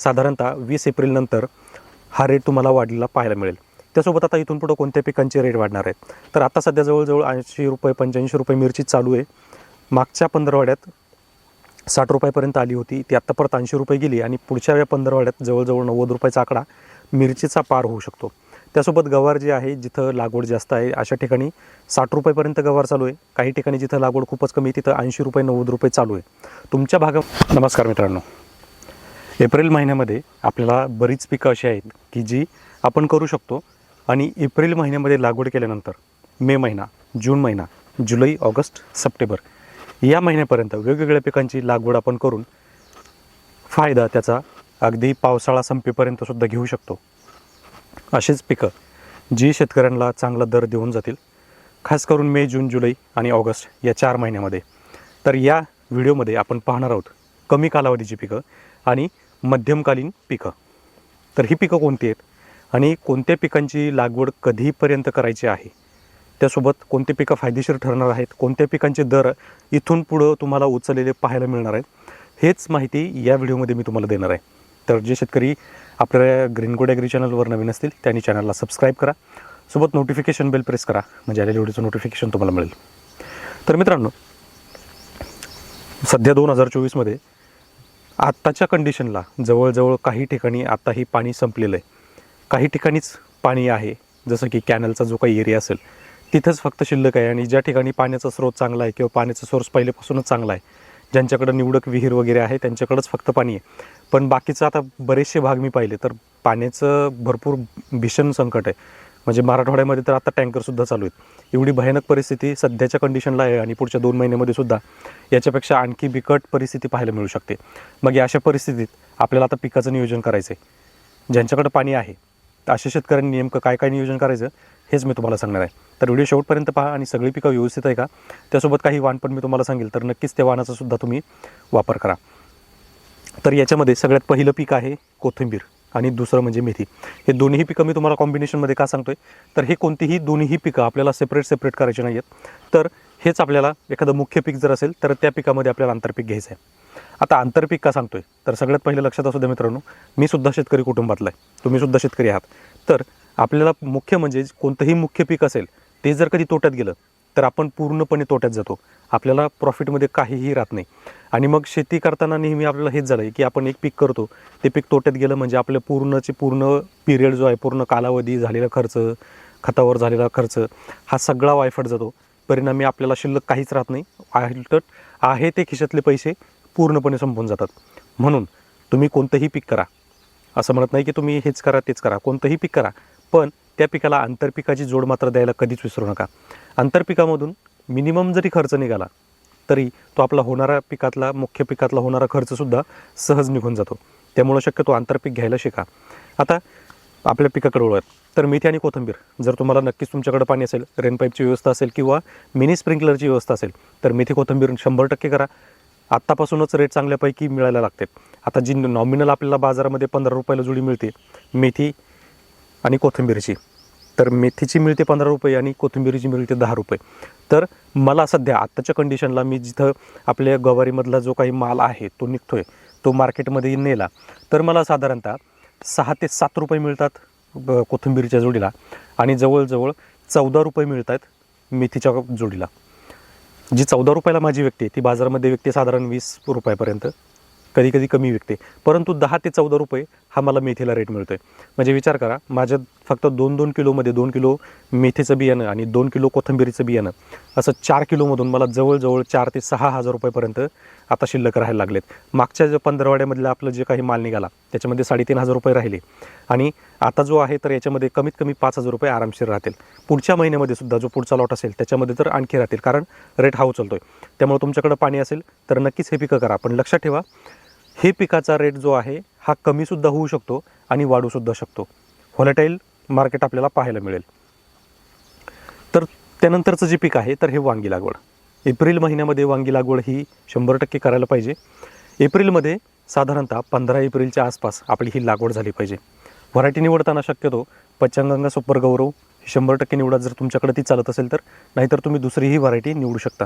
साधारणतः वीस एप्रिलनंतर हा रेट तुम्हाला वाढलेला पाहायला मिळेल. त्यासोबत आता इथून पुढं कोणत्या पिकांचे रेट वाढणार आहेत? तर आता सध्या जवळजवळ ऐंशी रुपये पंच्याऐंशी रुपये मिरची चालू आहे. मागच्या पंधरवाड्यात साठ रुपयापर्यंत आली होती. ती आत्ता परत ऐंशी रुपये गेली आणि पुढच्या या पंधरवाड्यात जवळजवळ नव्वद रुपयाचा आकडा मिरचीचा पार होऊ शकतो. त्यासोबत गवार जे आहे जिथं लागवड जास्त आहे अशा ठिकाणी साठ रुपयेपर्यंत गवार चालू आहे. काही ठिकाणी जिथं लागवड खूपच कमी आहे, तिथं ऐंशी रुपये नव्वद रुपये चालू आहे. तुमच्या भागा नमस्कार मित्रांनो. एप्रिल महिन्यामध्ये आपल्याला बरीच पिकं अशी आहेत की जी आपण करू शकतो. आणि एप्रिल महिन्यामध्ये लागवड केल्यानंतर मे महिना जून महिना जुलै ऑगस्ट सप्टेंबर या महिन्यापर्यंत वेगवेगळ्या पिकांची लागवड आपण करून फायदा त्याचा अगदी पावसाळा संपेपर्यंत सुद्धा घेऊ शकतो. अशीच पिकं जी शेतकऱ्यांना चांगला दर देऊन जातील. खास करून मे जून जुलै आणि ऑगस्ट या चार महिन्यामध्ये. तर या व्हिडिओमध्ये आपण पाहणार आहोत कमी कालावधीची पिकं आणि मध्यमकालीन पिकं. तर ही पिकं कोणती आहेत? आणि कोणत्या पिकांची लागवड कधीपर्यंत करायची आहे? त्यासोबत कोणते पिकं फायदेशीर ठरणार आहेत? कोणत्या पिकांचे दर इथून पुढं तुम्हाला उचललेले पाहायला मिळणार आहेत? हेच माहिती या व्हिडिओमध्ये मी तुम्हाला देणार आहे. तर जे शेतकरी आपल्या ग्रीनगोड ॲग्री चॅनलवर नवीन असतील त्यांनी चॅनलला सबस्क्राईब करा. सोबत नोटिफिकेशन बेल प्रेस करा. म्हणजे आलेल्या व्हिडिओचं नोटिफिकेशन तुम्हाला मिळेल. तर मित्रांनो सध्या दोन हजार चोवीसमध्ये आत्ताच्या कंडिशनला जवळजवळ काही ठिकाणी आत्ताही पाणी संपलेलं आहे. काही ठिकाणीच पाणी आहे जसं की कॅनलचा जो काही एरिया असेल तिथंच फक्त शिल्लक आहे आणि ज्या ठिकाणी पाण्याचा स्रोत चांगला आहे किंवा पाण्याचा सोर्स पहिल्यापासूनच चांगला आहे ज्यांच्याकडं निवडक विहीर वगैरे आहे त्यांच्याकडंच फक्त पाणी आहे. पण बाकीचं आता बरेचसे भाग मी पाहिले तर पाण्याचं भरपूर भीषण संकट आहे. म्हणजे मराठवाड्यामध्ये तर आता टँकरसुद्धा चालू आहेत. एवढी भयानक परिस्थिती सध्याच्या कंडिशनला आहे आणि पुढच्या दोन महिन्यामध्ये सुद्धा याच्यापेक्षा आणखी बिकट परिस्थिती पाहायला मिळू शकते. मग या अशा परिस्थितीत आपल्याला आता पिकाचं नियोजन करायचं आहे ज्यांच्याकडं पाणी आहे तर अशा शेतकऱ्यांनी नेमकं काय काय नियोजन करायचं हेच मी तुम्हाला सांगणार आहे. तर व्हिडिओ शेवटपर्यंत पहा आणि सगळी पिकं व्यवस्थित आहे का? त्यासोबत काही वाण पण मी तुम्हाला सांगेल तर नक्कीच त्या वाणाचा सुद्धा तुम्ही वापर करा. तर याच्यामध्ये सगळ्यात पहिलं पीक आहे कोथिंबीर. आणि दुसरं म्हणजे मेथी. हे दोन्ही पिकं मी तुम्हाला कॉम्बिनेशनमध्ये का सांगतोय? तर हे कोणतीही दोन्हीही पिकं आपल्याला सेपरेट सेपरेट करायची नाही आहेत तर हेच आपल्याला एखादं मुख्य पीक जर असेल तर त्या पिकामध्ये आपल्याला आंतरपीक घ्यायचं आहे आता आंतरपीक का सांगतोय? तर सगळ्यात पहिलं लक्षात असू द्या मित्रांनो मी सुद्धा शेतकरी कुटुंबातला आहे. तुम्ही सुद्धा शेतकरी आहात. तर आपल्याला मुख्य म्हणजे कोणतंही मुख्य पीक असेल ते जर कधी तोट्यात गेलं तर आपण पूर्णपणे तोट्यात जातो. आपल्याला प्रॉफिटमध्ये काहीही राहत नाही. आणि मग शेती करताना नेहमी आपल्याला हेच झालं आहे की आपण एक पीक करतो. ते पीक तोट्यात गेलं म्हणजे आपलं पूर्णचे पूर्ण पिरियड जो आहे पूर्ण कालावधी झालेला खर्च खतावर झालेला खर्च हा सगळा वायफट जातो. परिणामी आपल्याला शिल्लक काहीच राहत नाही. तर आहे ते खिशातले पैसे पूर्णपणे संपून जातात. म्हणून तुम्ही कोणतंही पीक करा. असं म्हणत नाही की तुम्ही हेच करा तेच करा. कोणतंही पीक करा. पण त्या पिकाला आंतरपिकाची जोड मात्र द्यायला कधीच विसरू नका. आंतरपिकामधून मिनिमम जरी खर्च निघाला तरी तो आपला होणारा पिकातला मुख्य पिकातला होणारा खर्चसुद्धा सहज निघून जातो. त्यामुळं शक्यतो आंतरपीक घ्यायला शिका. आता आपल्या पिकाकडे वळूयात. तर मेथी आणि कोथिंबीर जर तुम्हाला नक्कीच तुमच्याकडे पाणी असेल रेनपाईपची व्यवस्था असेल किंवा मिनी स्प्रिंकलरची व्यवस्था असेल तर मेथी कोथिंबीर शंभर टक्के करा. आत्तापासूनच रेट चांगल्यापैकी मिळायला लागते. आता जी नॉमिनल आपल्याला बाजारामध्ये पंधरा रुपयाला जुडी मिळते मेथी आणि कोथिंबीरची. तर मेथीची मिळते पंधरा रुपये आणि कोथिंबीरीची मिळते दहा रुपये. तर मला सध्या आत्ताच्या कंडिशनला मी जिथं आपल्या गवारीमधला जो काही माल आहे तो निघतो आहे तो मार्केटमध्ये नेला तर मला साधारणतः सहा ते सात रुपये मिळतात कोथिंबीरीच्या जोडीला. आणि जवळजवळ चौदा रुपये मिळत आहेत मेथीच्या जोडीला. जी चौदा रुपयाला माझी विकते ती बाजारामध्ये विकते साधारण वीस रुपयापर्यंत. कधी कधी कमी विकते. परंतु दहा ते चौदा रुपये हा मला मेथीला रेट मिळतो आहे म्हणजे विचार करा माझ्या फक्त दोन दोन किलोमध्ये दोन किलो मेथीचं बियाणं आणि दोन किलो कोथिंबीरीचं बियाणं असं चार किलोमधून मला जवळजवळ चार ते सहा हजार रुपयेपर्यंत आता शिल्लक राहायला लागलेत. मागच्या जे पंधरवाड्यामधलं आपलं जे काही माल निघाला त्याच्यामध्ये साडेतीन हजार रुपये राहिले. आणि आता जो आहे तर याच्यामध्ये कमीत कमी पाच हजार रुपये आरामशीर राहतील. पुढच्या महिन्यामध्ये सुद्धा जो पुढचा लॉट असेल त्याच्यामध्ये तर आणखी राहतील कारण रेट हा उचलतो आहे त्यामुळे तुमच्याकडं पाणी असेल तर नक्कीच हे पिकं करा. पण लक्षात ठेवा हे पिकाचा रेट जो आहे हा कमीसुद्धा होऊ शकतो आणि वाढूसुद्धा शकतो. व्हॉलेटाईल मार्केट आपल्याला पाहायला मिळेल. तर त्यानंतरचं जे पीक आहे तर हे वांगी लागवड. एप्रिल महिन्यामध्ये वांगी लागवड ही शंभर टक्के करायला पाहिजे. एप्रिलमध्ये साधारणतः पंधरा एप्रिलच्या आसपास आपली ही लागवड झाली पाहिजे. व्हरायटी निवडताना शक्यतो पश्चिमगंगा सुपर गौरव शंभर टक्के निवडा जर तुमच्याकडे ती चालत असेल तर नाहीतर तुम्ही दुसरीही व्हरायटी निवडू शकता.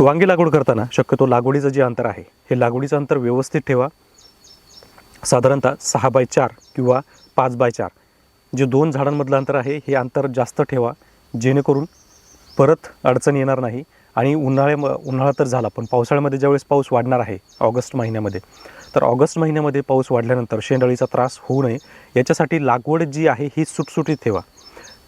वांगी लागवड करताना शक्यतो लागवडीचं जे अंतर आहे हे लागवडीचं अंतर व्यवस्थित ठेवा. साधारणतः सहा बाय चार किंवा पाच बाय चार. जे दोन झाडांमधलं अंतर आहे हे अंतर जास्त ठेवा. जेणेकरून परत अडचण येणार नाही. आणि उन्हाळ्या उन्हाळा तर झाला पण पावसाळ्यामध्ये ज्यावेळेस पाऊस वाढणार आहे ऑगस्ट महिन्यामध्ये तर ऑगस्ट महिन्यामध्ये पाऊस वाढल्यानंतर शेंडळीचा त्रास होऊ नये. याच्यासाठी लागवड जी आहे ही सुटसुटीत ठेवा.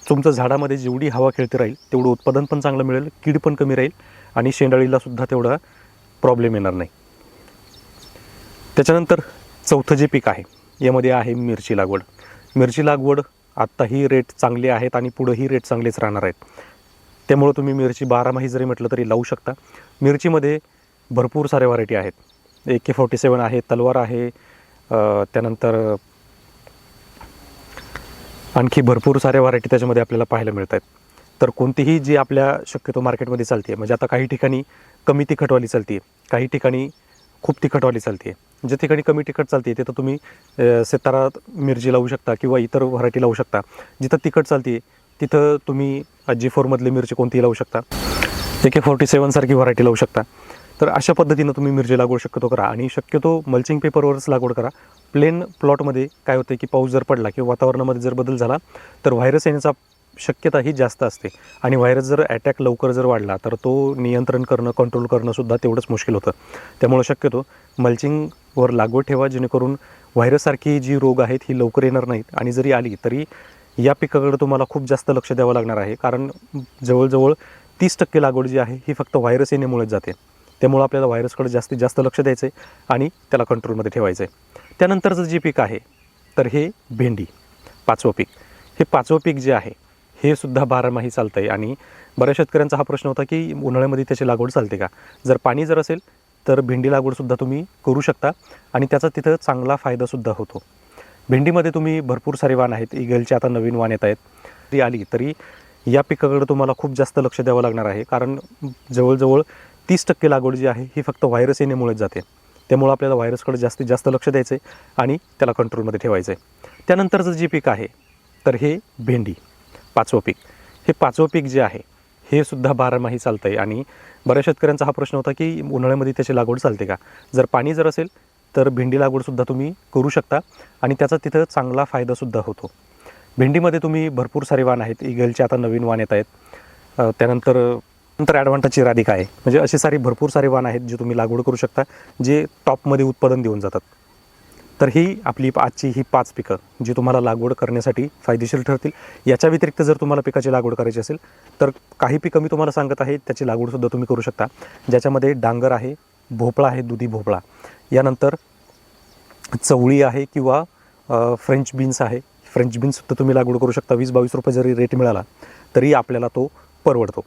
तुमचं झाडामध्ये जेवढी हवा खेळती राहील तेवढं उत्पादन पण चांगलं मिळेल कीड पण कमी राहील. आणि शेंडाळीला सुद्धा तेवढा प्रॉब्लेम येणार नाही. त्याच्यानंतर चौथं जे पीक आहे यामध्ये आहे मिरची लागवड. मिरची लागवड आत्ताही रेट चांगले आहेत आणि पुढंही रेट चांगलेच राहणार आहेत. त्यामुळं तुम्ही मिरची बारामाही जरी म्हटलं तरी लावू शकता. मिरचीमध्ये भरपूर साऱ्या व्हरायटी आहेत. ए के फोर्टी सेवन आहे तलवार आहे त्यानंतर आणखी भरपूर साऱ्या व्हरायटी त्याच्यामध्ये आपल्याला पाहायला मिळत आहेत तर कोणतीही जी आपल्या शक्यतो मार्केटमध्ये चालते म्हणजे आता काही ठिकाणी कमी तिखटवाली चालते काही ठिकाणी खूप तिखटवाली चालते ज्या ठिकाणी कमी तिखट चालते तिथं तुम्ही सितारा मिरची लावू शकता किंवा इतर व्हरायटी लावू शकता. जिथं तिखट चालते तिथं तुम्ही जी फोरमधली मिरची कोणतीही लावू शकता. ए के फोर्टी सेवनसारखी व्हरायटी लावू शकता. तर अशा पद्धतीनं तुम्ही मिरची लागवड शक्यतो करा आणि शक्यतो मल्चिंग पेपरवरच लागवड करा. प्लेन प्लॉटमध्ये काय होतं की पाऊस जर पडला किंवा वातावरणामध्ये जर बदल झाला तर व्हायरस येण्याचा शक्यता ही जास्त असते. आणि व्हायरस जर अटॅक लवकर जर वाढला तर तो नियंत्रण करणं कंट्रोल करणंसुद्धा तेवढंच मुश्किल होतं. त्यामुळं शक्यतो मल्चिंगवर लागवड ठेवा जेणेकरून व्हायरससारखी जी रोग आहेत ही लवकर येणार नाहीत. आणि जरी आली तरी या पिकाकडे तुम्हाला खूप जास्त लक्ष द्यावं लागणार आहे. कारण जवळजवळ तीस टक्के लागवड जी आहे ही फक्त व्हायरस येण्यामुळेच जाते. त्यामुळं आपल्याला व्हायरसकडे जास्तीत जास्त लक्ष द्यायचं आहे आणि त्याला कंट्रोलमध्ये ठेवायचं आहे त्यानंतरचं जे पीक आहे तर हे भेंडी पाचवं पीक. हे पाचवं पीक जे आहे हे सुद्धा बारामाही चालतं आहे आणि बऱ्याच शेतकऱ्यांचा हा प्रश्न होता की उन्हाळ्यामध्ये त्याची लागवड चालते का? जर पाणी जर असेल तर भेंडी लागवडसुद्धा तुम्ही करू शकता आणि त्याचा तिथं चांगला फायदासुद्धा होतो. भेंडीमध्ये तुम्ही भरपूर सारे वाण आहेत. इगलचे आता नवीन वाण येत आहेत. ती आली तरी या पिकाकडे तुम्हाला खूप जास्त लक्ष द्यावं लागणार आहे. कारण जवळजवळ तीस टक्के लागवड जी आहे ही फक्त व्हायरस येण्यामुळेच जाते. त्यामुळं आपल्याला व्हायरसकडे जास्तीत जास्त लक्ष द्यायचं आहे आणि त्याला कंट्रोलमध्ये ठेवायचं आहे त्यानंतरचं जे पीक आहे तर हे भेंडी. पाचवं पीक. हे पाचवं पीक जे आहे हे सुद्धा बारामाही चालतं आहे आणि बऱ्याच शेतकऱ्यांचा हा प्रश्न होता की उन्हाळ्यामध्ये त्याची लागवड चालते का? जर पाणी जर असेल तर भेंडी लागवडसुद्धा तुम्ही करू शकता आणि त्याचा तिथं चांगला फायदासुद्धा होतो. भेंडीमध्ये तुम्ही भरपूर सारे वाण आहेत. इगलचे आता नवीन वाण येत आहेत. त्यानंतर नंतर ॲडव्हान्टाची राधिका आहे. म्हणजे असे सारे भरपूर सारे वाण आहेत जे तुम्ही लागवड करू शकता जे टॉपमध्ये उत्पादन देऊन जातात. तर ही आपली आजची ही पाच पिकं जी तुम्हाला लागवड करण्यासाठी फायदेशीर ठरतील. याच्या व्यतिरिक्त जर तुम्हाला पिकाची लागवड करायची असेल तर काही पिकं मी तुम्हाला सांगत आहे त्याची लागवडसुद्धा तुम्ही करू शकता. ज्याच्यामध्ये डांगर आहे भोपळा आहे दुधी भोपळा. यानंतर चवळी आहे किंवा फ्रेंच बीन्स आहे. फ्रेंच बीन्ससुद्धा तुम्ही लागवड करू शकता. वीस बावीस रुपये जरी रेट मिळाला तरी आपल्याला तो परवडतो.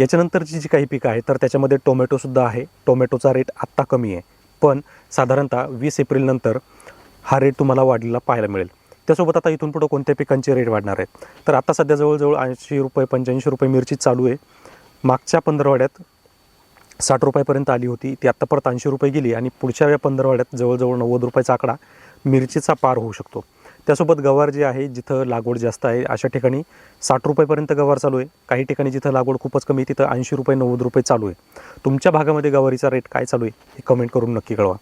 याच्यानंतरची जी काही पिकं आहेत तर त्याच्यामध्ये टोमॅटोसुद्धा आहे. टोमॅटोचा रेट आत्ता कमी आहे. पण साधारणतः वीस एप्रिलनंतर हा रेट तुम्हाला वाढलेला पाहायला मिळेल. त्यासोबत आता इथून पुढं कोणत्या पिकांचे रेट वाढणार आहेत? तर आता सध्या जवळजवळ ऐंशी रुपये पंच्याऐंशी रुपये मिरची चालू आहे. मागच्या पंधरवाड्यात साठ रुपयापर्यंत आली होती. ती आत्ता परत ऐंशी रुपये गेली आणि पुढच्या या पंधरवाड्यात जवळजवळ नव्वद रुपयाचा आकडा मिरचीचा पार होऊ शकतो. त्यासोबत गवार जे आहे जिथं लागवड जास्त आहे अशा ठिकाणी साठ रुपयेपर्यंत गवार चालू आहे. काही ठिकाणी जिथं लागवड खूपच कमी आहे, तिथं ऐंशी रुपये नव्वद रुपये चालू आहे. तुमच्या भागामध्ये गवारीचा रेट काय चालू आहे हे कमेंट करून नक्की कळवा.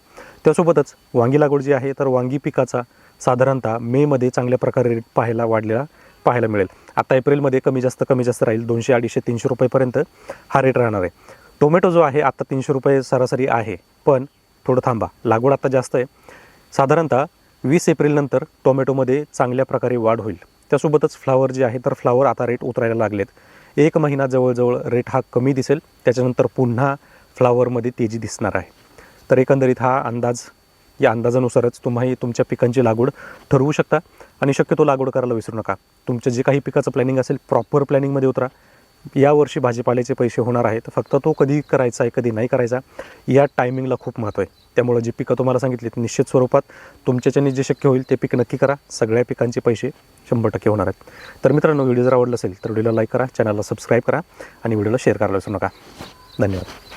त्यासोबतच वांगी लागवड जी आहे तर वांगी पिकाचा साधारणतः मेमध्ये चांगल्या प्रकारे रेट पाहायला वाढलेला पाहायला मिळेल. आता एप्रिलमध्ये कमी जास्त कमी जास्त राहील. दोनशे अडीचशे तीनशे रुपयेपर्यंत हा रेट राहणार आहे. टोमॅटो जो आहे आता तीनशे रुपये सरासरी आहे. पण थोडं थांबा. लागवड आता जास्त आहे. साधारणतः वीस एप्रिलनंतर टोमॅटोमध्ये चांगल्या प्रकारे वाढ होईल. त्यासोबतच फ्लावर जे आहे तर फ्लावर आता रेट उतरायला लागलेत. एक महिना जवळजवळ रेट हा कमी दिसेल. त्याच्यानंतर पुन्हा फ्लावरमध्ये तेजी दिसणार आहे. तर एकंदरीत हा अंदाज या अंदाजानुसारच तुम्ही तुमच्या पिकांची लागवड ठरवू शकता. आणि शक्यतो लागवड करायला विसरू नका. तुमचं जे काही पिकाचं प्लॅनिंग असेल प्रॉपर प्लॅनिंगमध्ये उतरा. यावर्षी भाजीपाल्याचे पैसे होणार आहेत. फक्त तो कधी करायचा आहे कधी नाही करायचा या टायमिंगला खूप महत्त्व आहे. त्यामुळे जी पिकं तुम्हाला सांगितलीत निश्चित स्वरूपात तुमच्याच्याने जे शक्य होईल ते पीक नक्की करा. सगळ्या पिकांचे पैसे शंभर टक्के होणार आहेत. तर मित्रांनो व्हिडिओ जर आवडला असेल तर व्हिडिओला लाईक करा चॅनलला सबस्क्राईब करा आणि व्हिडिओला शेअर करायला विसरू नका. धन्यवाद.